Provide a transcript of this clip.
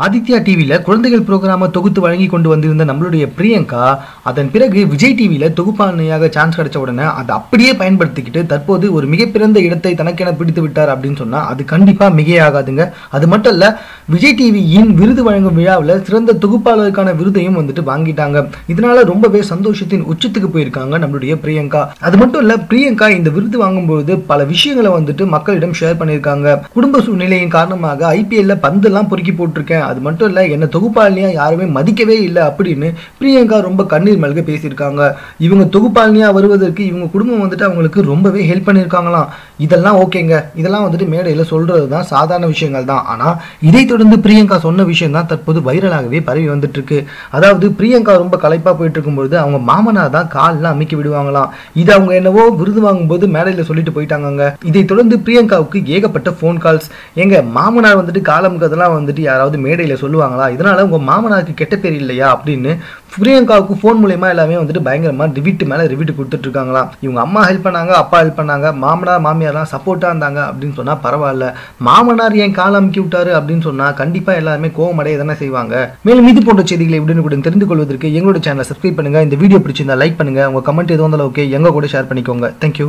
ஆதித்யா டிவியில் குழந்தைகள் ப்ரோக்ராமை தொகுத்து வழங்கி கொண்டு வந்திருந்த நம்மளுடைய பிரியங்கா அதன் பிறகு விஜய் டிவியில் தொகுப்பாணையாக சான்ஸ் கிடைச்ச உடனே அதை அப்படியே பயன்படுத்திக்கிட்டு தற்போது ஒரு மிகப்பிறந்த இடத்தை தனக்கென பிடித்து விட்டார் அப்படின்னு சொன்னால் அது கண்டிப்பாக மிகையாகாதுங்க. அது மட்டும் இல்லை விஜய் டிவியின் விருது வழங்கும் விழாவில் சிறந்த தொகுப்பாளருக்கான விருதையும் வந்துட்டு வாங்கிட்டாங்க. இதனால ரொம்பவே சந்தோஷத்தின் உச்சத்துக்கு போயிருக்காங்க நம்மளுடைய பிரியங்கா. அது மட்டும் இல்லை பிரியங்கா இந்த விருது வாங்கும்போது பல விஷயங்களை வந்துட்டு மக்களிடம் ஷேர் பண்ணியிருக்காங்க. குடும்ப சூழ்நிலையின் காரணமாக ஐபிஎல்ல பந்தெல்லாம் பொறுக்கி போட்டிருக்கேன். அது மட்டும் இல்லை என்னை தொகுப்பாளினியாக யாருமே மதிக்கவே இல்லை அப்படின்னு பிரியங்கா ரொம்ப கண்ணீர் மல்க பேசியிருக்காங்க. இவங்க தொகுப்பாளினியாக வருவதற்கு இவங்க குடும்பம் வந்துட்டு அவங்களுக்கு ரொம்பவே ஹெல்ப் பண்ணியிருக்காங்களாம். இதெல்லாம் ஓகேங்க. இதெல்லாம் வந்துட்டு மேடையில் சொல்கிறது தான் சாதாரண விஷயங்கள் தான். ஆனால் இதை தொடர்ந்து பிரியங்கா சொன்ன விஷயம் தான் தற்போது வைரலாகவே பரவி வந்துட்டுருக்கு. அதாவது பிரியங்கா ரொம்ப கலைப்பாக போயிட்டு இருக்கும்பொழுது அவங்க மாமனார் தான் கால்லாம் அமைக்கி விடுவாங்களாம். இது அவங்க என்னவோ விருது வாங்கும்போது மேடையில் சொல்லிட்டு போயிட்டாங்கங்க. இதை தொடர்ந்து பிரியங்காவுக்கு ஏகப்பட்ட ஃபோன் கால்ஸ் எங்க மாமனார் வந்துட்டு காலமுக்கதெல்லாம் வந்துட்டு யாராவது மேடையில் சொல்லுவாங்களா? இதனால் உங்கள் மாமனாருக்கு கெட்ட பேர் இல்லையா? அப்படின்னு பிரியங்காவுக்கு ஃபோன் மூலயமா எல்லாமே வந்துட்டு பயங்கரமாக ரிவிட்டு மேலே ரிவிட்டு கொடுத்துட்ருக்காங்களா இவங்க அம்மா ஹெல்ப் பண்ணாங்க அப்பா ஹெல்ப் பண்ணாங்க மாமனார் மாமியார்லாம் சப்போர்ட்டாக இருந்தாங்க அப்படின்னு சொன்னால் பரவாயில்ல. மாமனார் ஏன் கால் அமுக்கி விட்டாரு அப்படின்னு சொன்னால் கண்டிப்பாக எல்லாருமே கோவமடைய தானே செய்வாங்க. மேலும் இது போன்ற செய்திகளை உடனுக்குடன் தெரிந்து கொள்வதற்கு எங்களோட சேனலை சப்ஸ்கிரைப் பண்ணுங்கள் இந்த வீடியோ பிடிச்சிருந்தா லைக் பண்ணுங்க. உங்கள் கமெண்ட் எதுவும் இருந்தாலும் ஓகே எங்க கூட ஷேர் பண்ணிக்கோங்க. தேங்க்யூ